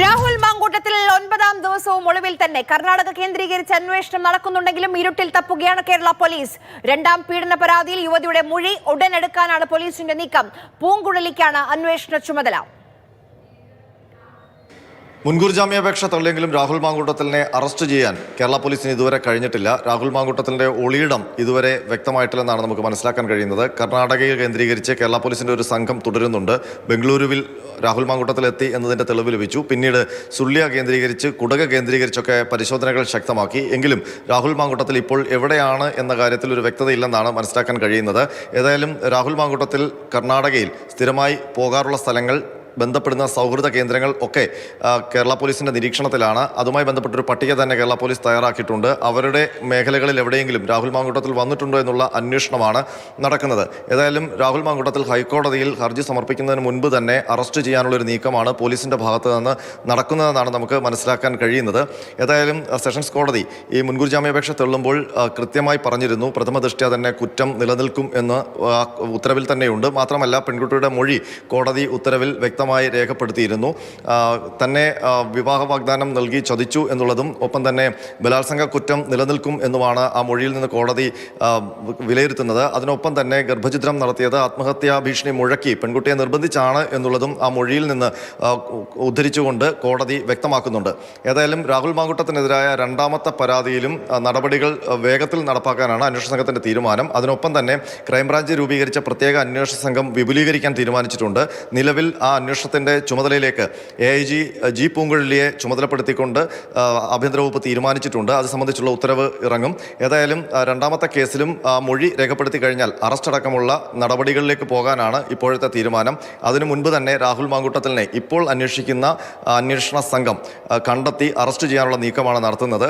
രാഹുൽ മാങ്കൂട്ടത്തിൽ ഒൻപതാം ദിവസവും ഒളിവിൽ തന്നെ കർണാടക കേന്ദ്രീകരിച്ച് അന്വേഷണം നടക്കുന്നുണ്ടെങ്കിലും ഇരുട്ടിൽ തപ്പുകയാണ് കേരള പോലീസ്. രണ്ടാം പീഡന പരാതിയിൽ യുവതിയുടെ മൊഴി ഉടനെടുക്കാനാണ് പോലീസിന്റെ നീക്കം. പൂങ്കുഴലിക്കാണ് അന്വേഷണ ചുമതല. മുൻകൂർ ജാമ്യാപേക്ഷ തള്ളിയെങ്കിലും രാഹുൽ മാങ്കൂട്ടത്തിലിനെ അറസ്റ്റ് ചെയ്യാൻ കേരള പോലീസിന് ഇതുവരെ കഴിഞ്ഞിട്ടില്ല. രാഹുൽ മാങ്കൂട്ടത്തിലിന്റെ ഒളിയിടം ഇതുവരെ വ്യക്തമായിട്ടില്ലെന്നാണ് നമുക്ക് മനസ്സിലാക്കാൻ കഴിയുന്നത്. കർണാടകയിൽ കേന്ദ്രീകരിച്ച് കേരള പോലീസിന്റെ ഒരു സംഘം തുടരുന്നുണ്ട്. ബംഗളൂരുവിൽ രാഹുൽ മാങ്കൂട്ടത്തിലെത്തി എന്നതിന്റെ തെളിവ് ലഭിച്ചു. പിന്നീട് സുള്ളിയ കേന്ദ്രീകരിച്ച് കുടക കേന്ദ്രീകരിച്ചൊക്കെ പരിശോധനകൾ ശക്തമാക്കി. എങ്കിലും രാഹുൽ മാങ്കൂട്ടത്തിൽ ഇപ്പോൾ എവിടെയാണ് എന്ന കാര്യത്തിൽ ഒരു വ്യക്തതയില്ലെന്നാണ് മനസ്സിലാക്കാൻ കഴിയുന്നത്. ഏതായാലും രാഹുൽ മാങ്കൂട്ടത്തിൽ കർണാടകയിൽ സ്ഥിരമായി പോകാറുള്ള സ്ഥലങ്ങൾ ബന്ധപ്പെടുന്ന സൗഹൃദ കേന്ദ്രങ്ങൾ ഒക്കെ കേരള പോലീസിന്റെ നിരീക്ഷണത്തിലാണ്. അതുമായി ബന്ധപ്പെട്ടൊരു പട്ടിക തന്നെ കേരള പോലീസ് തയ്യാറാക്കിയിട്ടുണ്ട്. അവരുടെ മേഖലകളിൽ എവിടെയെങ്കിലും രാഹുൽ മാങ്കൂട്ടത്തിൽ വന്നിട്ടുണ്ടോ എന്നുള്ള അന്വേഷണമാണ് നടക്കുന്നത്. ഏതായാലും രാഹുൽ മാങ്കൂട്ടത്തിൽ ഹൈക്കോടതിയിൽ ഹർജി സമർപ്പിക്കുന്നതിന് മുൻപ് തന്നെ അറസ്റ്റ് ചെയ്യാനുള്ള ഒരു നീക്കമാണ് പോലീസിന്റെ ഭാഗത്ത് നിന്ന് നടക്കുന്നതെന്നാണ് നമുക്ക് മനസ്സിലാക്കാൻ കഴിയുന്നത്. ഏതായാലും സെഷൻസ് കോടതി ഈ മുൻകൂർ ജാമ്യാപേക്ഷ തള്ളുമ്പോൾ കൃത്യമായി പറഞ്ഞിരുന്നു. പ്രഥമ ദൃഷ്ട്യാ തന്നെ കുറ്റം നിലനിൽക്കും എന്ന് ഉത്തരവിൽ തന്നെയുണ്ട്. മാത്രമല്ല പെൺകുട്ടിയുടെ മൊഴി കോടതി ഉത്തരവിൽ വ്യക്തമായി രേഖപ്പെടുത്തിയിരുന്നു. തന്നെ വിവാഹ വാഗ്ദാനം നൽകി ചതിച്ചു എന്നുള്ളതും ഒപ്പം തന്നെ ബലാത്സംഗ കുറ്റം നിലനിൽക്കും എന്നുമാണ് ആ മൊഴിയിൽ നിന്ന് കോടതി വിലയിരുത്തുന്നത്. അതിനൊപ്പം തന്നെ ഗർഭചിത്രം നടത്തിയത് ആത്മഹത്യാ ഭീഷണി മുഴക്കി പെൺകുട്ടിയെ നിർബന്ധിച്ചാണ് എന്നുള്ളതും ആ മൊഴിയിൽ നിന്ന് ഉദ്ധരിച്ചുകൊണ്ട് കോടതി വ്യക്തമാക്കുന്നുണ്ട്. ഏതായാലും രാഹുൽ മാങ്കുട്ടത്തിനെതിരായ രണ്ടാമത്തെ പരാതിയിലും നടപടികൾ വേഗത്തിൽ നടപ്പാക്കാനാണ് അന്വേഷണ സംഘത്തിന്റെ തീരുമാനം. അതിനൊപ്പം തന്നെ ക്രൈംബ്രാഞ്ച് രൂപീകരിച്ച പ്രത്യേക അന്വേഷണ സംഘം വിപുലീകരിക്കാൻ തീരുമാനിച്ചിട്ടുണ്ട്. നിലവിൽ ആ അന്വേഷണത്തിന്റെ ചുമതലയിലേക്ക് എ ഐ ജി ജി പൂങ്കുഴലിയെ ചുമതലപ്പെടുത്തിക്കൊണ്ട് ആഭ്യന്തര വകുപ്പ് തീരുമാനിച്ചിട്ടുണ്ട്. അത് സംബന്ധിച്ചുള്ള ഉത്തരവ് ഇറങ്ങും. ഏതായാലും രണ്ടാമത്തെ കേസിലും മൊഴി രേഖപ്പെടുത്തി കഴിഞ്ഞാൽ അറസ്റ്റ് അടക്കമുള്ള നടപടികളിലേക്ക് പോകാനാണ് ഇപ്പോഴത്തെ തീരുമാനം. അതിനു മുൻപ് തന്നെ രാഹുൽ മാങ്കൂട്ടത്തിലിനെ ഇപ്പോൾ അന്വേഷിക്കുന്ന അന്വേഷണ സംഘം കണ്ടെത്തി അറസ്റ്റ് ചെയ്യാനുള്ള നീക്കമാണ് നടത്തുന്നത്.